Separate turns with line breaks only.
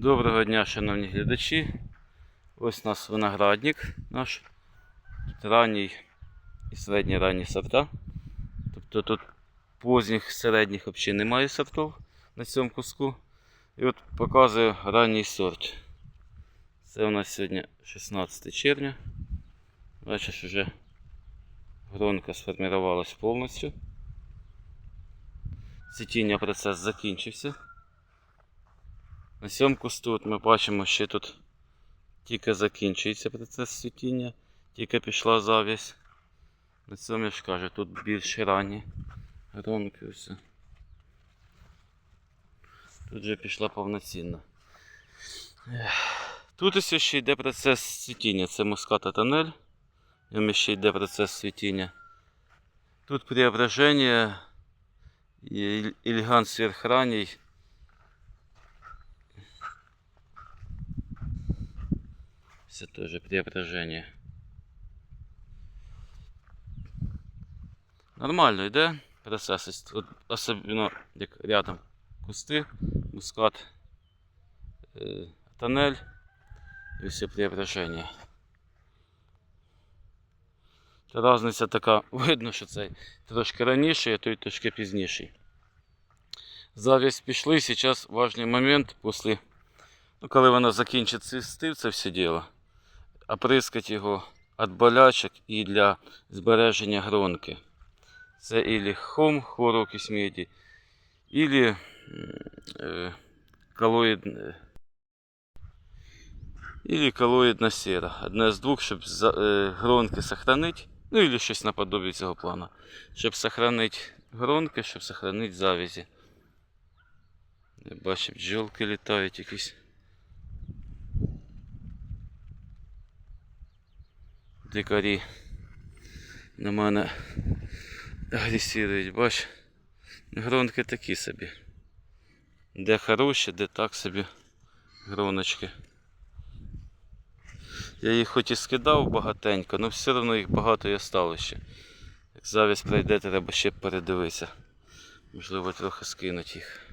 Доброго дня, шановні глядачі. Ось у нас виноградник наш. Тут ранній і середній ранні сорта. Тобто тут поздніх середніх взагалі немає сортів на цьому куску. І от показую ранній сорт. Це у нас сьогодні 16 червня. Бачиш, вже гронка сформувалась повністю. Цвітіння процес закінчився. На цьому кусту от ми бачимо, що тут тільки закінчується процес цвітіння, тільки пішла завість. На цьому я ж кажу, тут більш ранні гронки. Все. Тут вже пішла повноцінна. Тут ось ще йде процес цвітіння, це муската тонель. І ще йде процес цвітіння. Тут преображення ільган сверхранній. Все тоже преображение. Нормально йде процес. Особливо як рядом кусти, мускат, е, тоннель і все преображення. Та різниця така, видно, що цей трошки раніше, а той трошки пізніший. Завість пішли, зараз важний момент після Ну, коли вона закінчить цвісти, це все діло, оприскати його від болячок і для збереження гронки. Це ілі хом хворокись меді, ілі е, колоїд, е, колоїдна сера. Одне з двох, щоб е, гронки сохранити, ну ілі щось наподобі цього плану. Щоб сохранити гронки, щоб сохранити завязі. Я бачу, бджолки літають якісь. Дикарі на мене агресірують, бач. Гронки такі собі. Де хороші, де так собі гроночки. Я їх хоч і скидав багатенько, але все одно їх багато і осталось ще. Як завість пройде, треба ще передивитися. Можливо, трохи скинуть їх.